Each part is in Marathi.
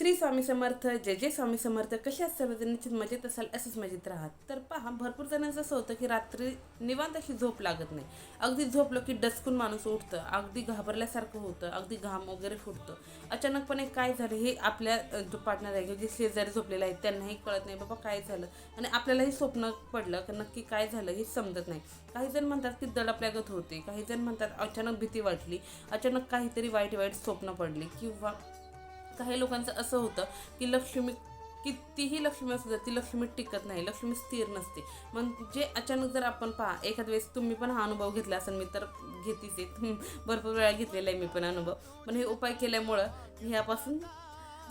श्री स्वामी समर्थ जय जय स्वामी समर्थ. कशा आहात सर्वजण निश्चित मजेत असाल असंच मजेत राहात. तर पहा भरपूर जणांचं असं होतं की रात्री निवांत अशी झोप लागत नाही. अगदी झोपलं की डचकून माणूस उठतं. अगदी घाबरल्यासारखं होतं. अगदी घाम वगैरे फुटतं. अचानकपणे काय झालं हे आपल्या जो पार्टनर आहे किंवा जे शेजारी झोपलेले आहेत त्यांनाही कळत नाही बाबा काय झालं? आणि आपल्यालाही स्वप्न पडलं की नक्की काय झालं हे समजत नाही. काही जण म्हणतात की दडपल्यागत होते. काही जण म्हणतात अचानक भीती वाटली. अचानक काहीतरी वाईट वाईट स्वप्न पडली किंवा काही लोकांचं असं होतं की लक्ष्मी कितीही लक्ष्मी असू द्या ती लक्ष्मी टिकत नाही लक्ष्मी स्थिर नसते. म्हणजे अचानक जर आपण पहा एखाद वेळेस तुम्ही पण हा अनुभव घेतला असेल मी तर घेतीच आहे. भरपूर वेळा घेतलेला आहे मी पण अनुभव. पण हे उपाय केल्यामुळं ह्यापासून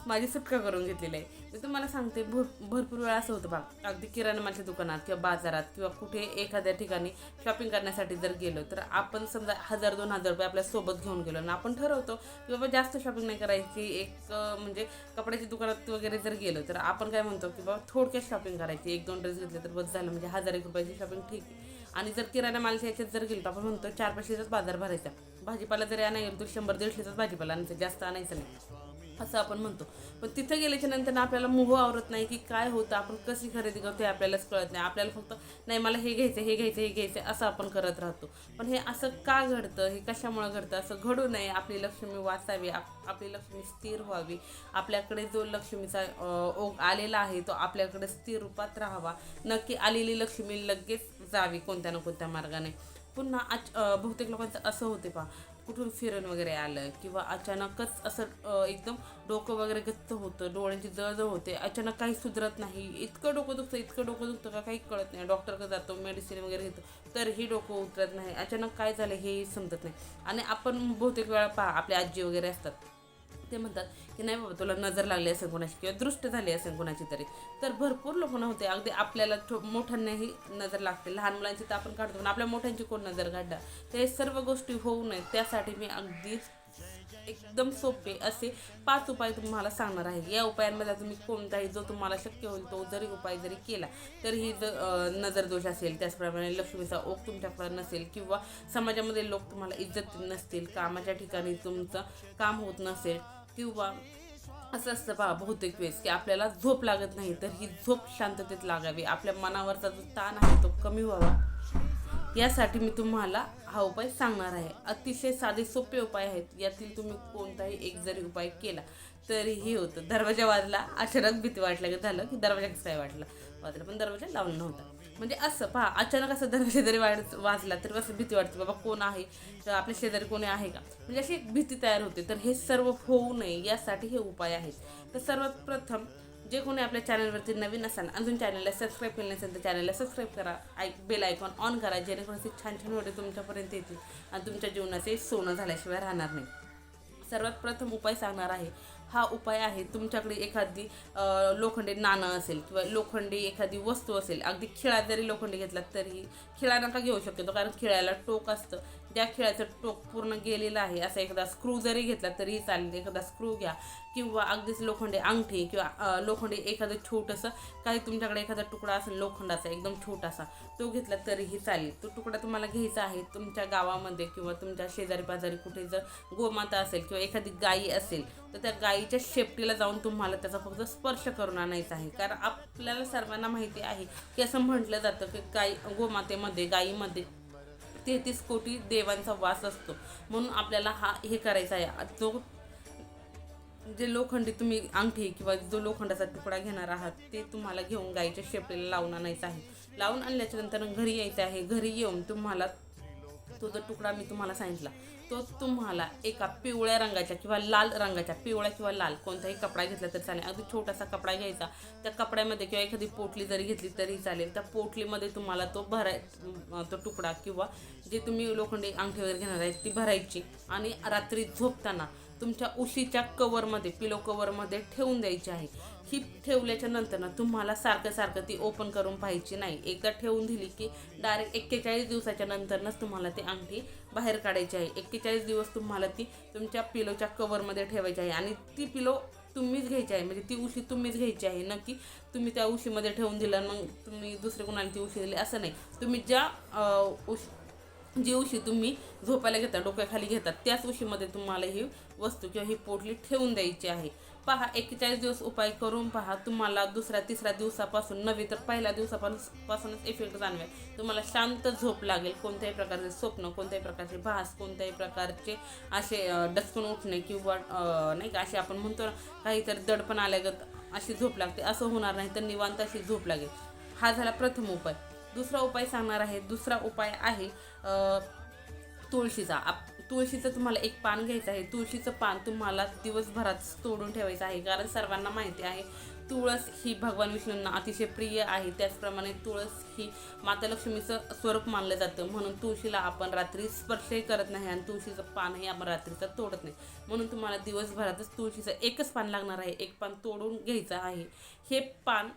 माझी सुटका करून घेतलेली आहे. मी तुम्हाला सांगते भर भरपूर वेळा असं होतं बा अगदी किराणामाच्या दुकानात किंवा बाजारात किंवा कुठे एखाद्या ठिकाणी शॉपिंग करण्यासाठी जर गेलो तर आपण समजा हजार दोन हजार रुपये आपल्यासोबत घेऊन गेलो आणि आपण ठरवतो की बाबा जास्त शॉपिंग नाही करायची एक म्हणजे कपड्याच्या दुकानात वगैरे जर गेलो तर आपण काय म्हणतो की बाबा थोडक्यात शॉपिंग करायची. एक दोन ड्रेस घेतले तर बस झालं म्हणजे हजार एक रुपयाची शॉपिंग ठीक आहे. आणि जर किराणा मालच्या याच्यात जर गेलो तर आपण म्हणतो चार पाचशेचाच बाजार भरायचा. भाजीपाला जरी आणायला गेलो तर शंभर दीडशेचाच भाजीपाला आणायचा जास्त आणायचं नाही. असं आपण म्हणतो. पण तिथं गेल्याच्यानंतर आपल्याला मोह आवरत नाही की काय होतं आपण कशी खरेदी करतो हे आपल्यालाच कळत नाही. आपल्याला फक्त नाही मला हे घ्यायचं हे घ्यायचं हे घ्यायचं असं आपण करत राहतो. पण हे असं का घडतं? हे कशामुळं घडतं? असं घडू नये. आपली लक्ष्मी वाचावी आप आपली लक्ष्मी स्थिर व्हावी. आपल्याकडे जो लक्ष्मीचा ओघ आलेला आहे तो आपल्याकडे स्थिर रूपात राहावा. नक्की आलेली लक्ष्मी लगेच जावी कोणत्या ना कोणत्या मार्गाने. पुन्हा आज बहुतेक लोकांचं असं होते पहा. कुठून फिरण वगैरे आलं किंवा अचानकच असं एकदम डोकं वगैरे गच्च होतं डोळ्यांची जळजळ होते अचानक काही सुधरत नाही इतकं डोकं दुखतं इतकं डोकं दुखतं का काही कळत नाही. डॉक्टरकडे जातो मेडिसिन वगैरे घेतो तरीही डोकं उतरत नाही. अचानक काय झालं हेही समजत नाही. आणि आपण बहुतेक वेळा पहा आपले आजी वगैरे असतात. ते म्हणतात की नाही बाबा तुला नजर लागली असेल कोणाची किंवा दृष्ट झाली असेल कोणाची तरी. तर भरपूर लोक होते. अगदी आपल्याला मोठ्यांनाही नजर लागते. लहान मुलांची तर आपण काढतो पण आपल्या मोठ्यांची कोण नजर काढणार? ते सर्व गोष्टी होऊ नयेत. त्यासाठी मी अगदीच एकदम सोपे असे पाच उपाय तुम्हाला सांगणार आहे. या उपायांमध्ये तुम्ही कोणताही जो तुम्हाला शक्य होईल तो जरी उपाय जरी केला तरीही जर नजरदोष नजर दोष असेल त्याचप्रमाणे लक्ष्मीचा ओघ तुमच्याकडे नसेल किंवा समाजामध्ये लोक तुम्हाला इज्जत नसतील कामाच्या ठिकाणी तुमचं काम होत नसेल किंवा असं असतं पहा बहुतेक वेळेस की आपल्याला झोप लागत नाही तर ही झोप शांततेत लागावी. आपल्या मनावरचा जो ताण आहे तो कमी व्हावा. यासाठी मी तुम्हाला हा उपाय सांगणार आहे. अतिशय साधे सोपे उपाय आहेत. यातील तुम्ही कोणताही एक जरी उपाय केला तरी हे होतं. दरवाजा वाजला अचानक भीती वाटल्या झालं की दरवाजा कसं काय वाटला. वाजला पण दरवाजा लावला नव्हता. म्हणजे असं पहा अचानक असं दर जरी वाढ वाजला तरी असं भीती वाटते बाबा कोण आहे? तर आपल्या शेजारी कोणी आहे का? म्हणजे अशी एक भीती तयार होते. तर हे सर्व होऊ नये यासाठी हे उपाय आहेत. तर सर्वात प्रथम जे कोणी आपल्या चॅनलवरती नवीन असाल अजून चॅनलला सबस्क्राईब केलं नसेल तर चॅनलला सबस्क्राईब करा. ऐक बेल आयकॉन ऑन करा जेणेकरून असे छान छान व्हिडिओ तुमच्यापर्यंत येतील आणि तुमच्या जीवनाचे सोनं झाल्याशिवाय राहणार नाही. सर्वात प्रथम उपाय सांगणार आहे हा उपाय आहे. तुमच्याकडे एखादी लोखंडी नाणं असेल किंवा लोखंडी एखादी वस्तू असेल अगदी खिळा जरी लोखंडी घेतला तरीही खिळा नका घेऊ शकतो कारण खिळ्याला टोक असतं. ज्या खिळ्याचं टोक पूर्ण गेलेलं आहे असा एखादा स्क्रू जरी घेतला तरीही चालेल. एखादा स्क्रू घ्या किंवा अगदीच लोखंडी अंगठी किंवा लोखंडे लोखंडी एखादं छोटंसं काही तुमच्याकडे एखादा तुकडा असेल लोखंडाचा एकदम छोटासा तो घेतला तरीही चालेल. तो तुकडा तुम्हाला घ्यायचा आहे तुमच्या गावामध्ये किंवा तुमच्या शेजारी पाजारी कुठे जर गोमाता असेल किंवा एखादी गायी असेल तर त्या गायीच्या शेपटीला जाऊन तुम्हाला त्याचा फक्त स्पर्श करून आणायचा आहे. कारण आपल्याला सर्वांना माहिती आहे की असं म्हटलं जातं की गाई गोमातेमध्ये गायीमध्ये तेहतीस कोटी देवांचा वास असतो. म्हणून आपल्याला हा हे करायचा आहे. तो जे लोखंडी तुम्ही अंगठी किंवा जो लोखंडाचा तुकडा घेणार आहात ते तुम्हाला घेऊन गाईच्या शेपटीला लावून आणायचं आहे. लावून आणल्याच्या नंतर घरी यायचं आहे. घरी येऊन तुम्हाला तो जो तुकडा मी तुम्हाला सांगितला तो तुम्हाला एका पिवळ्या रंगाच्या किंवा लाल रंगाच्या पिवळ्या किंवा लाल कोणताही कपडा घेतला तरी चालेल. अगदी छोटासा कपडा घ्यायचा. त्या कपड्यामध्ये किंवा एखादी पोटली जरी घेतली तरी चालेल. त्या पोटलीमध्ये तुम्हाला तो भराय तो तुकडा किंवा जे तुम्ही लोखंडी अंगठी वगैरे घेणार आहे ती भरायची. आणि रात्री झोपताना तुमच्या उशीच्या कवरमध्ये पिलो कवरमध्ये ठेवून द्यायची आहे. ही ठेवल्याच्या नंतर ना तुम्हाला सारखं सारखं ती ओपन करून पाहायची नाही. एकदा ठेवून दिली की डायरेक्ट एक्केचाळीस दिवसाच्या नंतरनंच तुम्हाला ती अंगठी बाहेर काढायची आहे. एक्केचाळीस दिवस तुम्हाला ती तुमच्या पिलोच्या कवरमध्ये ठेवायची आहे. आणि ती पिलो तुम्हीच घ्यायची आहे. म्हणजे ती उशी तुम्हीच घ्यायची आहे. नक्की तुम्ही त्या उशीमध्ये ठेवून दिलं मग तुम्ही दुसरे कोणाला ती उशी दिली. असं नाही. तुम्ही ज्या उश जी उशी तुम्ही झोपायला घेता डोक्याखाली घेतात त्याच उशीमध्ये तुम्हाला ही वस्तू किंवा ही पोटली ठेवून द्यायची आहे. पहा एक्केचाळीस दिवस उपाय करून पहा तुम्हाला दुसऱ्या तिसऱ्या दिवसापासून नव्हे तर पहिल्या दिवसापासून पासूनच इफेक्ट जाणवेल. तुम्हाला शांत झोप लागेल कोणत्याही प्रकारचे स्वप्न कोणत्याही प्रकारचे भास कोणत्याही प्रकारचे असे डचकून उठणे किंवा नाही का असे आपण म्हणतो ना काहीतरी दडपण आल्यागत अशी झोप लागते. असं होणार नाही तर निवांत अशी झोप लागेल. हा झाला प्रथम उपाय. दुसरा उपाय सांगणार आहे दुसरा उपाय आहे तुळशीचा. आप तुळशीचं तुम्हाला एक पान घ्यायचं आहे. तुळशीचं पान तुम्हाला दिवसभरात तोडून ठेवायचं आहे. कारण सर्वांना माहिती आहे तुळस ही भगवान विष्णूंना अतिशय प्रिय आहे. त्याचप्रमाणे तुळस ही माता लक्ष्मीचं स्वरूप मानलं जातं. म्हणून तुळशीला आपण रात्री स्पर्शही करत नाही आणि तुळशीचं पानही आपण रात्रीचं तोडत नाही. म्हणून तुम्हाला दिवसभरातच तुळशीचं एकच पान लागणार आहे. एक पान तोडून घ्यायचं आहे. हे पान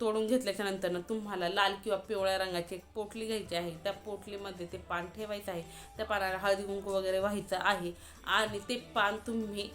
तोडून घेतल्याच्या नंतरनं तुम्हाला लाल किंवा पिवळ्या रंगाची एक पोटली घ्यायची आहे. त्या पोटलीमध्ये ते पान ठेवायचं आहे. त्या पानाला हळदी कुंकू वगैरे व्हायचं आहे. आणि ते पान तुम्ही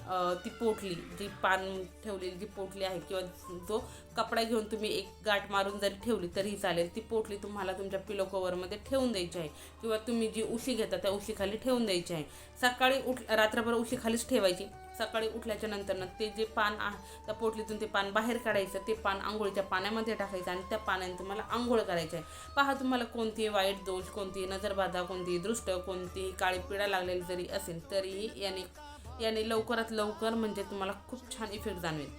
ती पोटली जी पान ठेवलेली जी पोटली आहे किंवा जो कपडा घेऊन तुम्ही एक गाठ मारून जरी ठेवली तरीही चालेल. ती पोटली तुम्हाला तुमच्या पिलो कवरमध्ये ठेवून द्यायची आहे. किंवा तुम्ही जी उशी घेता त्या उशीखाली ठेवून द्यायची आहे. सकाळी उठ रात्रभर उशीखालीच ठेवायची. सकाळी उठल्याच्या नंतरनं ते जे पान आहे त्या पोटलीतून ते पान बाहेर काढायचं ते पान आंघोळीच्या पाण्यामध्ये टाकायचं आणि त्या पाण्याने तुम्हाला आंघोळ करायची आहे. पहा तुम्हाला कोणतीही वाईट दोष कोणतीही नजरबाधा कोणतीही दृष्ट कोणतीही काळी पिढा लागलेली जरी असेल तरीही याने याने लवकरात लवकर म्हणजे तुम्हाला खूप छान इफेक्ट जाणवेल.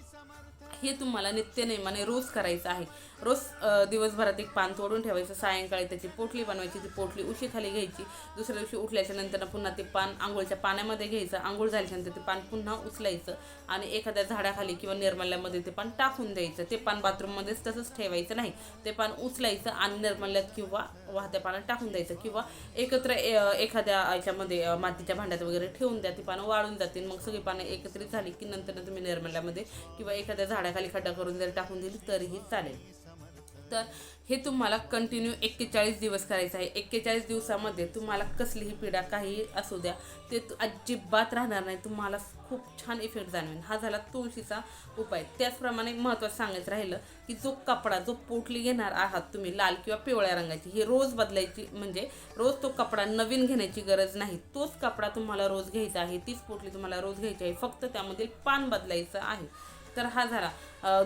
हे तुम्हाला नित्यनेमाने रोज करायचं आहे. रोज दिवसभरात एक पान तोडून ठेवायचं सायंकाळी त्याची पोटली बनवायची ती पोटली उशीखाली घ्यायची दुसऱ्या दिवशी उठल्याच्या नंतर पुन्हा ते पान आंघोळच्या पाण्यामध्ये घ्यायचं आंघोळ झाल्याच्यानंतर ते पान पुन्हा उचलायचं आणि एखाद्या झाडाखाली किंवा निर्मल्यामध्ये ते पान टाकून द्यायचं. ते पान बाथरूममध्येच तसंच ठेवायचं नाही. ते पान उचलायचं आणि निर्मल्यात किंवा वाहत्या पाण्यात टाकून द्यायचं किंवा एकत्र ए- एखाद्या याच्यामध्ये मातीच्या भांड्यात वगैरे ठेवून द्या ती पानं वाळून जातील. मग सगळी पानं एकत्रित झाली की नंतर तुम्ही निर्मल्यामध्ये किंवा एखाद्या झाडाखाली खड्डा करून जरी टाकून दिली तरीही चालेल. तर हे तुम्हाला कंटिन्यू एक्केचाळीस दिवस करायचं आहे. एक्केचाळीस दिवसामध्ये तुम्हाला कसलीही पिढा काहीही असू द्या ते अजिबात राहणार नाही. तुम्हाला खूप छान इफेक्ट जाणवेल. हा झाला तुळशीचा उपाय. त्याचप्रमाणे महत्त्वाचं सांगायचं राहिलं की जो कपडा जो पोटली घेणार आहात तुम्ही लाल किंवा पिवळ्या रंगाची हे रोज बदलायची म्हणजे रोज तो कपडा नवीन घेण्याची गरज नाही. तोच कपडा तुम्हाला रोज घ्यायचा आहे तीच पोटली तुम्हाला रोज घ्यायची आहे. फक्त त्यामधील पान बदलायचं आहे. तर हा झाला.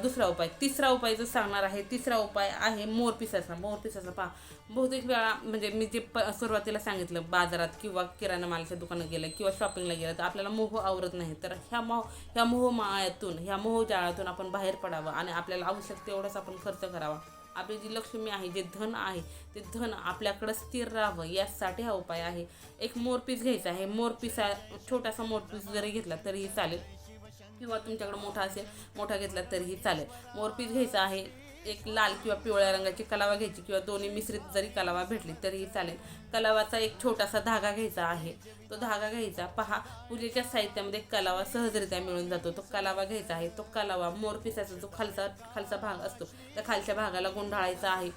दुसरा उपाय. तिसरा उपाय जो सांगणार आहे तिसरा उपाय आहे मोरपिसाचा मोरपिसाचा पहा. बहुतेक वेळा म्हणजे मी जे प सुरुवातीला सांगितलं बाजारात किंवा किराणा मालाच्या दुकानात गेलं किंवा शॉपिंगला गेलं तर आपल्याला मोह आवरत नाही. तर ह्या मोह ह्या मोहमायातून ह्या मोहजाळातून आपण बाहेर पडावं आणि आपल्याला आवश्यक तेवढाच आपण खर्च करावा. आपली जी लक्ष्मी आहे जे धन आहे ते धन आपल्याकडं स्थिर राहावं. यासाठी हा उपाय आहे. एक मोरपीस घ्यायचा आहे. मोरपीस छोटासा मोरपीस जरी घेतला तरीही चालेल. किंवा तुमच्याकडे मोठा असेल मोठा घेतला तरीही चालेल. मोरपीस घ्यायचा आहे एक लाल किंवा पिवळ्या रंगाची कलावा घ्यायची किंवा दोन्ही मिश्रित जरी कलावा भेटली तरीही चालेल. कलावाचा एक छोटासा धागा घ्यायचा आहे. तो धागा घ्यायचा पहा पूजेच्या साहित्यामध्ये कलावा सहजरित्या मिळून जातो. तो कलावा घ्यायचा आहे तो कलावा मोरपिसाचा जो खालचा खालचा भाग असतो त्या खालच्या भागाला गुंडाळायचा आहे.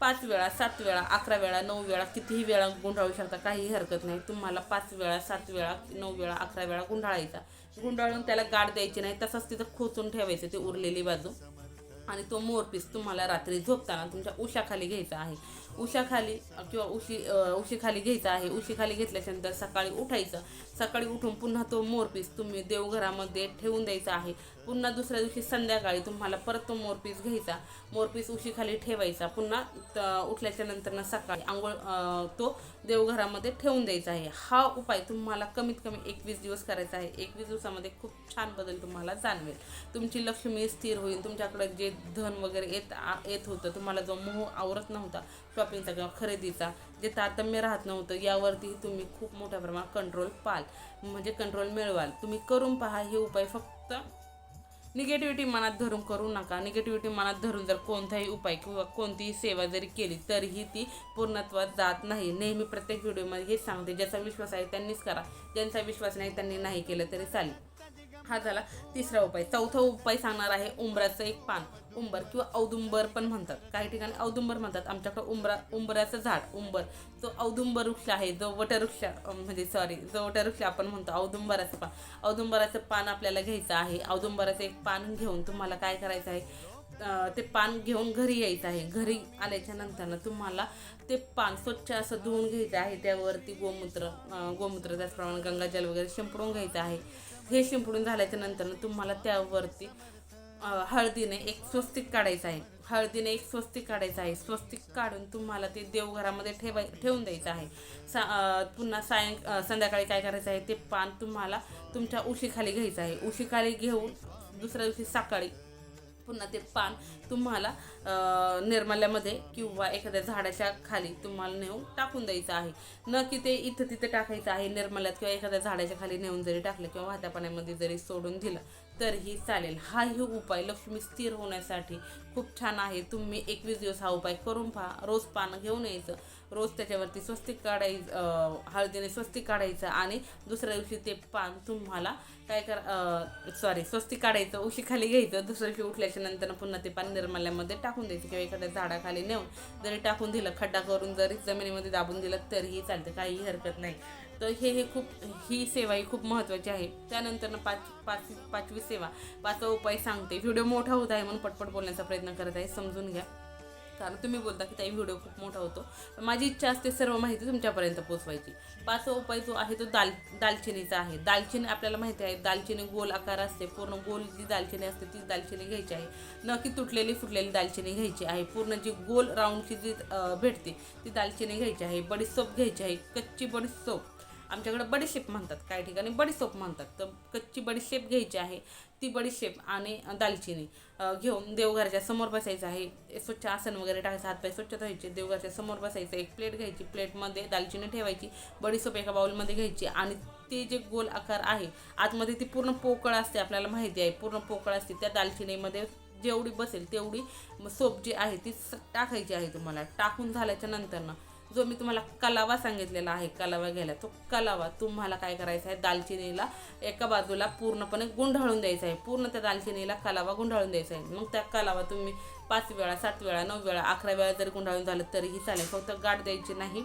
पाच वेळा सात वेळा अकरा वेळा नऊ वेळा कितीही वेळा गुंडाळू शकता काहीही हरकत नाही. तुम्हाला पाच वेळा सात वेळा नऊ वेळा अकरा वेळा गुंडाळायचा. गुंडाळून त्याला गाठ द्यायची नाही तसंच तिथं खोचून ठेवायचं ते उरलेली बाजू. आणि तो मोरपीस तुम्हाला रात्री झोपताना तुमच्या उशाखाली घ्यायचा आहे. उशाखाली किंवा उशी उशीखाली घ्यायचा आहे. उशीखाली घेतल्याच्यानंतर सकाळी उठायचं. सकाळी उठून पुन्हा तो मोरपीस तुम्ही देवघरामध्ये ठेवून द्यायचा आहे. पुन्हा दुसऱ्या दिवशी संध्याकाळी तुम्हाला परत तो मोरपीस घ्यायचा. मोरपीस उशीखाली ठेवायचा. पुन्हा त- उठल्याच्या नंतर सकाळी आंघोळ तो देवघरामध्ये ठेवून द्यायचा आहे. हा उपाय तुम्हाला कमीत कमी एकवीस दिवस करायचा आहे. एकवीस दिवसामध्ये खूप छान बदल तुम्हाला जाणवेल. तुमची लक्ष्मी स्थिर होईल. तुमच्याकडे जे धन वगैरे येत आ- येत होतं तुम्हाला जो मोह आवरत नव्हता शॉपिंगचा किंवा खरेदीचा जे तारतम्य राहत नव्हतं यावरती तुम्ही खूप मोठ्या प्रमाणात कंट्रोल पाल. म्हणजे कंट्रोल मिळवाल. तुम्ही करून पहा हे उपाय फक्त निगेटिव्हिटी मनात धरून करू नका. निगेटिव्हिटी मनात धरून जर कोणताही उपाय किंवा कोणतीही सेवा जरी केली तरीही ती पूर्णत्वात जात नाही. नेहमी प्रत्येक व्हिडिओमध्ये हेच सांगते. ज्याचा विश्वास आहे त्यांनीच करा. ज्यांचा विश्वास नाही त्यांनी नाही केलं तरी चालेल. हा झाला तिसरा उपाय. चौथा उपाय सांगणार आहे उंबराचं एक पान. उंबर किंवा औदुंबर पण म्हणतात. काही ठिकाणी औदुंबर म्हणतात. आमच्याकडे उंबरा उंबराचं झाड उंबर. जो औदुंबर वृक्ष आहे जो वटवृक्ष म्हणजे सॉरी जो वटवृक्ष आपण म्हणतो औदुंबराचं पान. औदुंबराचं पान आपल्याला घ्यायचं आहे. औदुंबराचं एक पान घेऊन तुम्हाला काय करायचं आहे? ते पान घेऊन घरी यायचं आहे. घरी आल्याच्या नंतरनं तुम्हाला ते पान स्वच्छ असं धुवून घ्यायचं आहे. त्यावरती गोमूत्र गोमूत्र त्याचप्रमाणे गंगाजल वगैरे शिंपडून घ्यायचं आहे. हे शिंपडून झाल्याच्यानंतर तुम्हाला त्यावरती हळदीने एक स्वस्तिक काढायचं आहे. हळदीने एक स्वस्तिक काढायचं आहे. स्वस्तिक काढून तुम्हाला ते देवघरामध्ये ठेवाय ठेवून द्यायचं आहे. सा पुन्हा सायं संध्याकाळी काय करायचं आहे ते पान तुम्हाला तुमच्या उशीखाली घ्यायचं आहे. उशीखाली घेऊन दुसऱ्या दिवशी सकाळी पुन्हा ते पान तुम्हाला निर्माल्यामध्ये किंवा एखाद्या झाडाच्या खाली तुम्हाला नेऊन टाकून द्यायचं आहे. न की ते इथं तिथं टाकायचं आहे निर्मल्यात किंवा एखाद्या झाडाच्या खाली नेऊन जरी टाकलं किंवा वाहत्या पाण्यामध्ये जरी सोडून दिलं तरीही चालेल. हाही उपाय लक्ष्मी स्थिर होण्यासाठी खूप छान आहे. तुम्ही एकवीस दिवस हा उपाय करून पहा. रोज पानं घेऊन यायचं. रोज त्याच्यावरती स्वस्तिक काढायचं हळदीने स्वस्तिक काढायचं आणि दुसऱ्या दिवशी ते पान तुम्हाला काय कर सॉरी स्वस्तिक काढायचं उशी खाली घ्यायचं. दुसऱ्या दिवशी उठल्याच्या नंतर पुन्हा ते पान निर्माल्यामध्ये टाकून द्यायचं किंवा एखाद्या झाडाखाली नेऊन जरी टाकून दिलं खड्डा करून जरी जमिनीमध्ये दाबून दिलं तरीही चालतं काहीही हरकत नाही. तर हे हे खूप ही सेवा ही खूप महत्त्वाची आहे. त्यानंतर पाच पाच पाचवी सेवा पाचवा उपाय सांगते. व्हिडिओ मोठा होत आहे म्हणून पटपट बोलण्याचा प्रयत्न करत आहे समजून घ्या. कारण तुम्ही बोलता की ताई व्हिडिओ खूप मोठा होतो. तर माझी इच्छा असते सर्व माहिती तुमच्यापर्यंत पोचवायची पाचवा उपाय जो आहे तो दाल दालचिनीचा आहे. दालचिनी आपल्याला माहिती आहे दालचिनी गोल आकार असते. पूर्ण गोल जी दालचिनी असते ती दालचिनी घ्यायची आहे. न की तुटलेली फुटलेली दालचिनी घ्यायची आहे. पूर्ण जी गोल राऊंडची जी भेटते ती दालचिनी घ्यायची आहे. बडीसोप घ्यायची आहे. कच्ची बडीसोप आमच्याकडे बडीशेप म्हणतात काही ठिकाणी बडीसोप म्हणतात. तर कच्ची बडीशेप घ्यायची आहे ती बडीशेप आणि दालचिनी घेऊन देवघराच्या समोर बसायचं आहे. स्वच्छ आसन वगैरे टाकायचं हातपाय स्वच्छ धुवायचे देवघराच्या समोर बसायचं. एक प्लेट घ्यायची प्लेटमध्ये दालचिनी ठेवायची बडीसोप एका बाउलमध्ये घ्यायची आणि ते जे गोल आकार आहे आतमध्ये ती पूर्ण पोकळ असते आपल्याला माहिती आहे पूर्ण पोकळ असते. त्या दालचिनीमध्ये जेवढी बसेल तेवढी सोप जी आहे ती स- टाकायची आहे तुम्हाला. टाकून झाल्याच्या नंतरनं जो मी तुम्हाला कलावा सांगितलेला आहे कलावा घ्यायला तो कलावा तुम्हाला काय करायचा आहे? दालचिनीला एका बाजूला पूर्णपणे गुंडाळून द्यायचा आहे. पूर्ण त्या दालचिनीला कलावा गुंडाळून द्यायचा आहे. मग त्या कलावा तुम्ही पाच वेळा सात वेळा नऊ वेळा अकरा वेळा जरी गुंडाळून झालं तरीही चालेल. फक्त गाठ द्यायची नाही.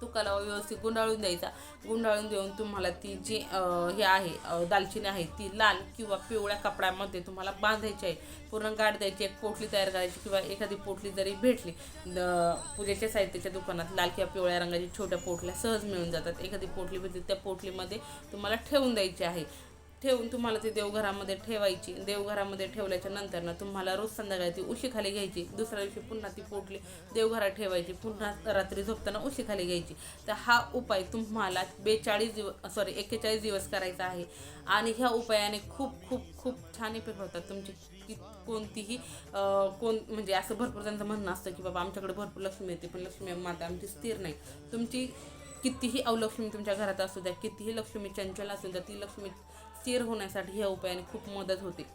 तुकाला व्यवस्थित गुंडाळून द्यायचा. गुंडाळून देऊन तुम्हाला ती जी हे आहे दालचिनी आहे ती लाल किंवा पिवळ्या कपड्यामध्ये तुम्हाला बांधायची आहे. पूर्ण गाठ द्यायची एक पोटली तयार करायची किंवा एखादी पोटली जरी भेटली पूजेच्या साहित्याच्या दुकानात लाल किंवा पिवळ्या रंगाची छोट्या पोटल्या सहज मिळून जातात. एखादी पोटली भेटली त्या पोटलीमध्ये तुम्हाला ठेवून द्यायची आहे. ठेवून तुम्हाला ती देवघरामध्ये ठेवायची. देवघरामध्ये ठेवल्याच्या नंतर ना तुम्हाला रोज संध्याकाळी ती उशीखाली घ्यायची. दुसऱ्या दिवशी पुन्हा ती पोटली देवघरात ठेवायची. पुन्हा रात्री झोपताना उशीखाली घ्यायची. तर हा उपाय तुम्हाला बेचाळीस दिवस सॉरी एक्केचाळीस दिवस करायचा आहे. आणि ह्या उपायाने खूप खूप खूप छान इफेक्ट होतात तुमची की कोणतीही कोण म्हणजे असं भरपूर त्यांचं म्हणणं असतं की बाबा आमच्याकडे भरपूर लक्ष्मी येते पण लक्ष्मी माता आमची स्थिर नाही. तुमची कितीही अवलक्ष्मी तुमच्या घरात असू द्या कितीही लक्ष्मी चंचल असू द्या ती लक्ष्मी स्थिर होण्यासाठी ह्या उपायाने खूप मदत होते.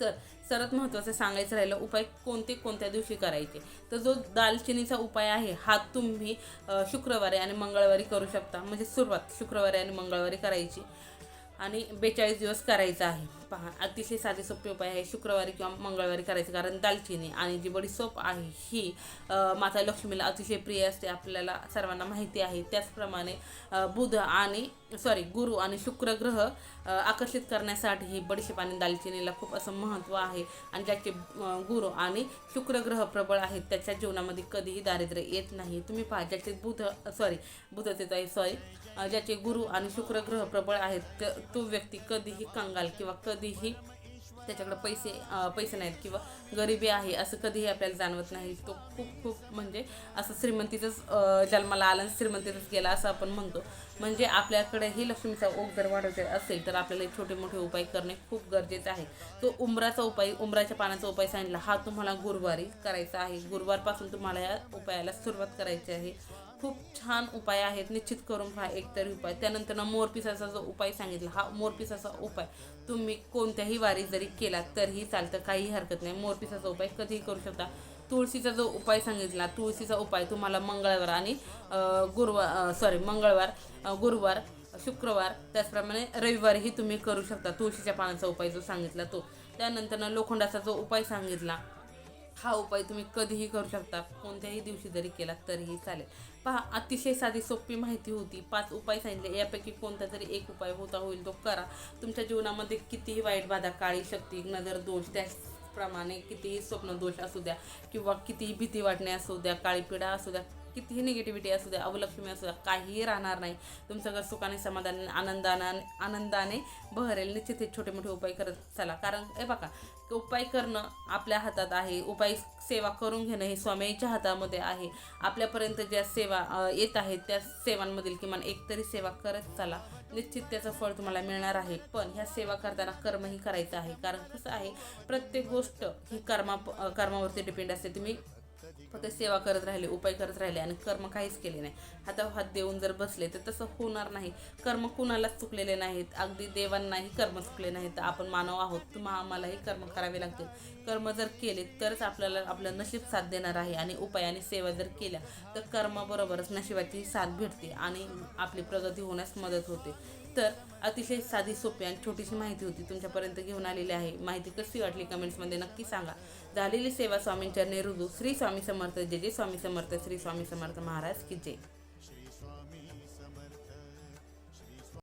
तर सर्वात महत्त्वाचं सांगायचं राहिलं उपाय कोणते कोणत्या दिवशी करायचे? तर जो दालचिनीचा उपाय आहे हा तुम्ही शुक्रवारी आणि मंगळवारी करू शकता. म्हणजे सुरुवात शुक्रवारी आणि मंगळवारी करायची. आणि बेचाळीस दिवस करायचा आहे. पहा. अतिशय साधे सोपे उपाय आहे. शुक्रवारी किंवा मंगळवारी करायचे. कारण दालचिनी आणि जी बडीसोप आहे ही माता लक्ष्मीला अतिशय प्रिय असते आपल्याला सर्वांना माहिती आहे. त्याचप्रमाणे बुध आणि सॉरी गुरु आणि शुक्र ग्रह आकर्षित करण्यासाठी ही बडीशेप आणि दालचिनीला खूप असं महत्त्व आहे. आणि ज्याचे गुरु आणि शुक्र ग्रह प्रबळ आहेत त्याच्या जीवनामध्ये कधीही दारिद्र्य येत नाही. तुम्ही पहा ज्याचे बुध सॉरी बुधच आहे सॉरी ज्याचे गुरु आणि शुक्र ग्रह प्रबळ आहेत तो व्यक्ती कधीही कंगाल किंवा कधी कधीही त्याच्याकडे पैसे पैसे नाहीत किंवा गरिबी आहे असं कधीही आपल्याला जाणवत नाही. तो खूप खूप म्हणजे असं श्रीमंतीचंच जन्माला आलं श्रीमंतीतच गेला असं आपण म्हणतो. म्हणजे आपल्याकडे ही लक्ष्मीचा ओघ जर वाढवायचा असेल तर आपल्याला छोटे मोठे उपाय करणे खूप गरजेचं आहे. तो उमराचा उपाय उमराच्या पानाचा उपाय सांगितला हा तुम्हाला गुरुवारी करायचा आहे. गुरुवारपासून तुम्हाला या उपायाला सुरुवात करायची आहे. खूप छान उपाय आहेत. निश्चित करून पहा एकतरी उपाय. त्यानंतर मोरपिसाचा जो उपाय सांगितला हा मोरपिसाचा उपाय तुम्ही कोणत्याही वारी जरी केला तरीही चालतं. काही हरकत नाही. मोरपिसाचा उपाय कधीही करू शकता. तुळशीचा जो उपाय सांगितला तुळशीचा उपाय तुम्हाला मंगळवार आणि गुरुवार सॉरी मंगळवार गुरुवार शुक्रवार त्याचप्रमाणे रविवारीही तुम्ही करू शकता. तुळशीच्या पानाचा उपाय जो सांगितला तो. त्यानंतर लोखंडाचा जो उपाय सांगितला हा उपाय तुम्ही कधीही करू शकता. कोणत्याही दिवशी जरी केला तरीही चालेल. पहा अतिशय साधी सोपी माहिती होती. पाच उपाय सांगितले. यापैकी कोणता तरी एक उपाय होता होईल तो करा. तुमच्या जीवनामध्ये कितीही वाईट बाधा काळी शक्ती नजर दोष त्याचप्रमाणे कितीही स्वप्न दोष असू द्या किंवा कितीही भीती वाटणे असू द्या काळी पिढा असू द्या कितीही निगेटिव्हिटी असू द्या अवलक्ष्मी असू द्या काहीही राहणार नाही. तुमचं घर सुखाने समाधानाने आनंदाने आनंदाने बहरेल. निश्चित हे छोटे मोठे उपाय करत चला. कारण हे बघा उपाय करणं आपल्या हातात आहे. उपाय सेवा करून घेणं हे स्वामीच्या हातामध्ये आहे. आपल्यापर्यंत ज्या सेवा येत आहेत त्या सेवांमधील किमान एक तरी सेवा करत चला. निश्चित त्याचं फळ तुम्हाला मिळणार आहे. पण ह्या सेवा करताना कर्मही करायचं आहे. कारण कसं आहे प्रत्येक गोष्ट ही कर्मा कर्मावरती डिपेंड असते. तुम्ही फक्त सेवा करत राहिले उपाय करत राहिले आणि कर्म काहीच केले नाही. हातावर हात देऊन जर बसले तर तसं होणार नाही. कर्म कुणालाच चुकलेले नाहीत. अगदी देवांनाही कर्म चुकले नाहीत. आपण मानव आहोत तुम्हा आम्हालाही कर्म करावे लागतील. कर्म जर केले तरच आपल्याला आपलं नशीब साथ देणार आहे आणि उपाय आणि सेवा जर केल्या तर कर्माबरोबरच नशिबाची साथ भेटते आणि आपली प्रगती होण्यास मदत होते. तर अतिशय साधी सोपी आणि छोटीशी माहिती होती तुमच्यापर्यंत घेऊन आलेली आहे. माहिती कशी वाटली कमेंट्समध्ये नक्की सांगा. झालेली सेवा स्वामींच्या नेरुजू श्री स्वामी समर्थ. जय जय स्वामी समर्थ. श्री स्वामी समर्थ महाराज की जय.